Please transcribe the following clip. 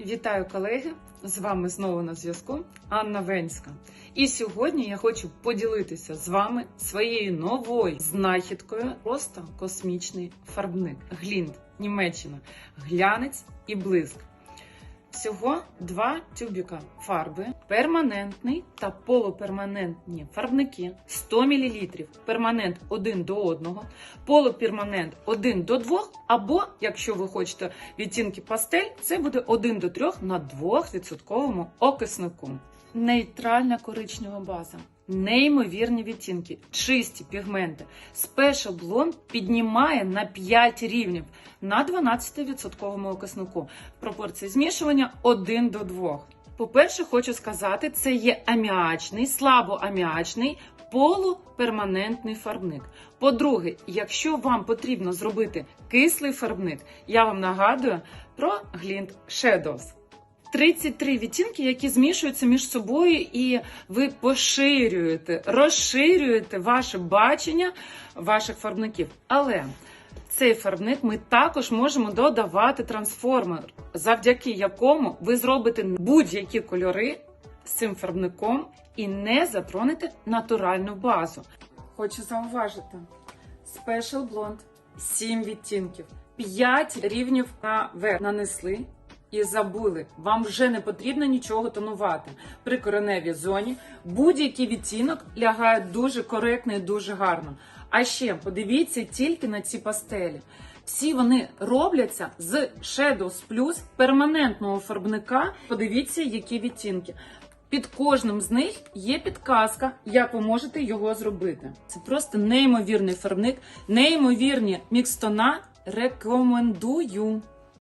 Вітаю колеги! З вами знову на зв'язку Анна Венська. І сьогодні я хочу поділитися з вами своєю новою знахідкою. Просто космічний фарбник. Глінд, Німеччина, глянець і блиск. Всього два тюбіка фарби, перманентний та полуперманентні фарбники 100 мл, перманент 1 до 1, полуперманент 1 до 2, або, якщо ви хочете відтінки пастель, це буде 1 до 3 на 2% окиснику. Нейтральна коричнева база. Неймовірні відтінки, чисті пігменти. Special Blonde піднімає на 5 рівнів на 12% окиснику. Пропорції змішування 1 до 2. По-перше, хочу сказати, це є аміачний, слабоаміачний полуперманентний фарбник. По-друге, якщо вам потрібно зробити кислий фарбник, я вам нагадую про Glint Shadows. 33 відтінки, які змішуються між собою, і ви поширюєте, розширюєте ваше бачення ваших фарбників. Але цей фарбник ми також можемо додавати трансформер, завдяки якому ви зробите будь-які кольори з цим фарбником і не затронете натуральну базу. Хочу зауважити: Special Blonde 7 відтінків, 5 рівнів наверх нанесли і забули. Вам вже не потрібно нічого тонувати. При кореневій зоні будь-який відтінок лягає дуже коректно і дуже гарно. А ще подивіться тільки на ці пастелі. Всі вони робляться з Shadows Plus перманентного фарбника. Подивіться, які відтінки. Під кожним з них є підказка, як ви можете його зробити. Це просто неймовірний фарбник, неймовірні мікстона. Рекомендую.